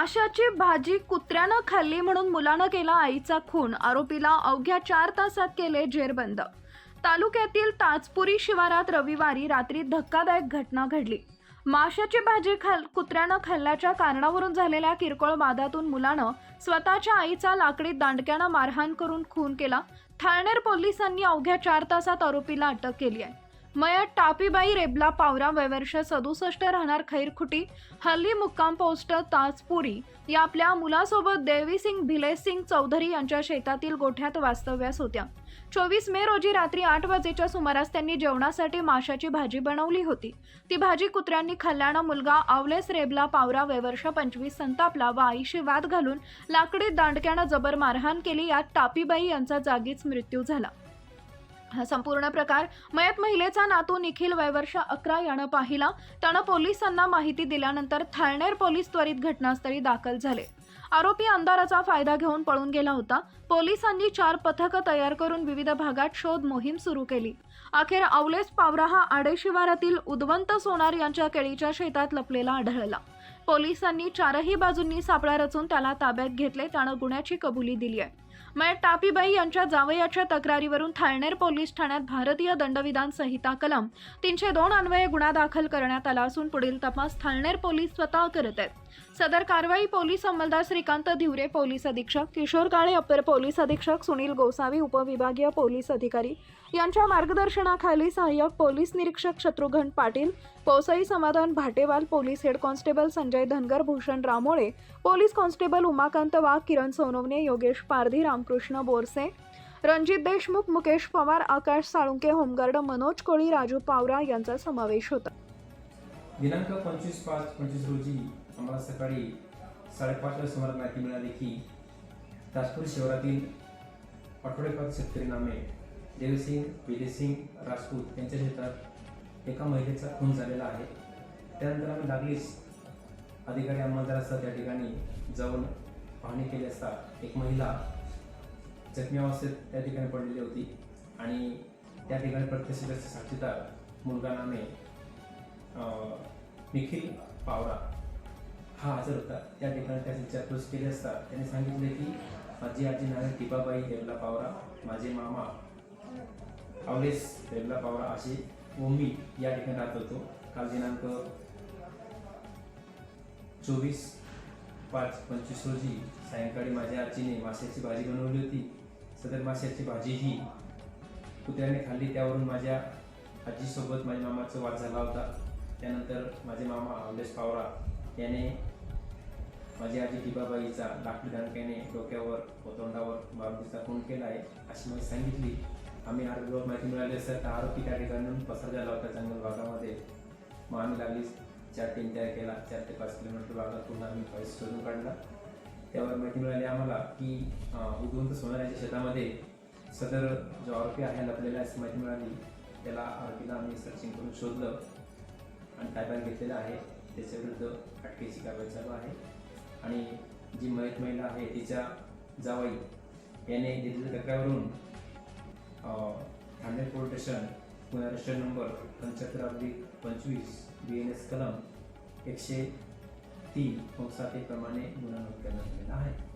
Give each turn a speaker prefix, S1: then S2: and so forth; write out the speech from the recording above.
S1: माशाची भाजी कुत्र्यानं खाल्ली म्हणून मुलानं केला आईचा खून. आरोपीला अवघ्या चार तासात केले जेरबंद. तालुक्यातील ताजपुरी शिवारात रविवारी रात्री धक्कादायक घटना घडली. माशाची भाजी खाल कुत्र्यानं खाल्ल्याच्या कारणावरून झालेल्या किरकोळ वादातून मुलानं स्वतःच्या आईचा लाकडीत दांडक्यानं मारहाण करून खून केला. थाळनेर पोलिसांनी अवघ्या चार तासात आरोपीला अटक केली आहे. मयत टापीबाई रेबला पावरा वयवर्ष सदुसष्ट राहणार खैरखुटी हल्ली मुक्काम पोस्ट ताजपुरी. या आपल्या मुलासोबत देवीसिंग भिलेसिंग चौधरी यांच्या शेतातील गोठ्यात वास्तव्यास होत्या. चोवीस मे रोजी रात्री आठ वाजेच्या सुमारास त्यांनी जेवणासाठी माशाची भाजी बनवली होती. ती भाजी कुत्र्यांनी खाल्ल्यानं मुलगा आवलेस रेबला पावरा वयवर्ष पंचवीस संतापला व आईशी वाद घालून लाकडी दांडक्यानं जबर मारहाण केली यात टापीबाई यांचा जागीच मृत्यू झाला. हा संपूर्ण प्रकार. मयत महिलेचा नातू निखिल वयवर्ष अकरा यानं पाहिला. त्यानं पोलिसांना माहिती दिल्यानंतर थाळनेर पोलीस त्वरित घटनास्थळी दाखल झाले. आरोपी अंधाराचा फायदा घेऊन पळून गेला होता. पोलिसांनी चार पथकं तयार करून विविध भागात शोध मोहीम सुरू केली. अखेर अवलेस पावरा हा आडे शिवारातील सोनार यांच्या केळीच्या शेतात लपलेला आढळला. पोलिसांनी चारही बाजूंनी सापळा रचून त्याला ताब्यात घेतले. त्यानं गुन्ह्याची कबुली दिली आहे. मयत टापीबाई यांच्या जावयाच्या तक्रारीवरून थाळनेर पोलीस ठाण्यात भारतीय दंडविधान संहिता कलम तीनशे दोन अन्वये गुन्हा दाखल करण्यात आला असून पुढील तपास थाळनेर पोलीस स्वतः करत आहेत. सदर कारवाई पोलीस अंमलदार श्रीकांत धिवरे पोलीस अधीक्षक किशोर काळे अप्पर पोलीस अधीक्षक सुनील गोसावी उपविभागीय पोलीस अधिकारी यांच्या मार्गदर्शनाखाली सहाय्यक पोलीस निरीक्षक शत्रुघ्न पाटील पोसई Samadhan Bhatewal police head constable Sanjay Dhangar Bhushan Ramole police constable Umakant Wagh Kiran Sonawane Yogesh Pardhi Ramkrishna Borse Ranjit Deshmukh Mukesh Pawar Akash Salunke home guard Manoj Koli Raju Pawara यांचा समावेश होता.
S2: दिनांक पंचवीस पाच पंचवीस रोजी आम्हाला सकाळी साडेपाचच्या सुमारास माहिती मिळाली की ताजपूर शहरातील आठवडेपात शेतकरी नामे देवसिंग विजयसिंग राजपूत यांच्या शेतात एका महिलेचा खून झालेला आहे. त्यानंतर आम्ही लागलीच. अधिकारी अंमलदारासह त्या ठिकाणी जाऊन पाहणी केली असता एक महिला जखमी अवस्थेत त्या ठिकाणी पडलेली होती आणि त्या ठिकाणी प्रत्यक्षदर्शी साक्षीदार मुलगा नामे निखिल पावरा हा हजर होता. त्या ठिकाणी त्याची विचारपूस केली असता. त्यांनी सांगितले की माझी आजी नावे टिपाबाई देवला पावरा माझे मामा अवलेस देवला पावरा असे ओमी या ठिकाणी राहत होतो. काल दिनांक चोवीस पाच पंचवीस रोजी सायंकाळी माझ्या आजीने माशाची भाजी बनवली होती. सदर माशाची भाजी ही कुत्र्याने खाल्ली. त्यावरून माझ्या आजीसोबत माझ्या मामाचा वाद झाला होता. त्यानंतर माझे मामा अवलेश पावरा याने माझी आजी दिबाबाईचा लाकडी दांडक्याने डोक्यावर व तोंडावर मारून खून केला आहे अशी मला सांगितली. आम्ही आरोग्यावर माहिती मिळाली असता त्या आरोपी त्या ठिकाणी पसार झाला होता जंगल भागामध्ये. मग आम्ही लागली चार टीम तयार केला चार ते पाच किलोमीटर भागात पुन्हा आम्ही पैसे शोधून काढला. त्यावर माहिती मिळाली आम्हाला की उगवंत उदवंत शेतामध्ये सदर जो आरोपी आहे लपलेला अशी माहिती मिळाली. त्याला आरोपीला आम्ही सर्चिंग करून शोधलं आणि ताब्यात घेतलेलं आहे. त्याच्याविरुद्ध अटकेची कारवाई चालू आहे. आणि जी मयत महिला आहे तिच्या जावई याने दिलेल्या तक्रारीवरून Thane police station Pune register number पंच्याहत्तर अब्लिक पंचवीस बी एन एस कलम एकशे तीन सात प्रमाणे गुन्हा नोंद करण्यात आलेला आहे.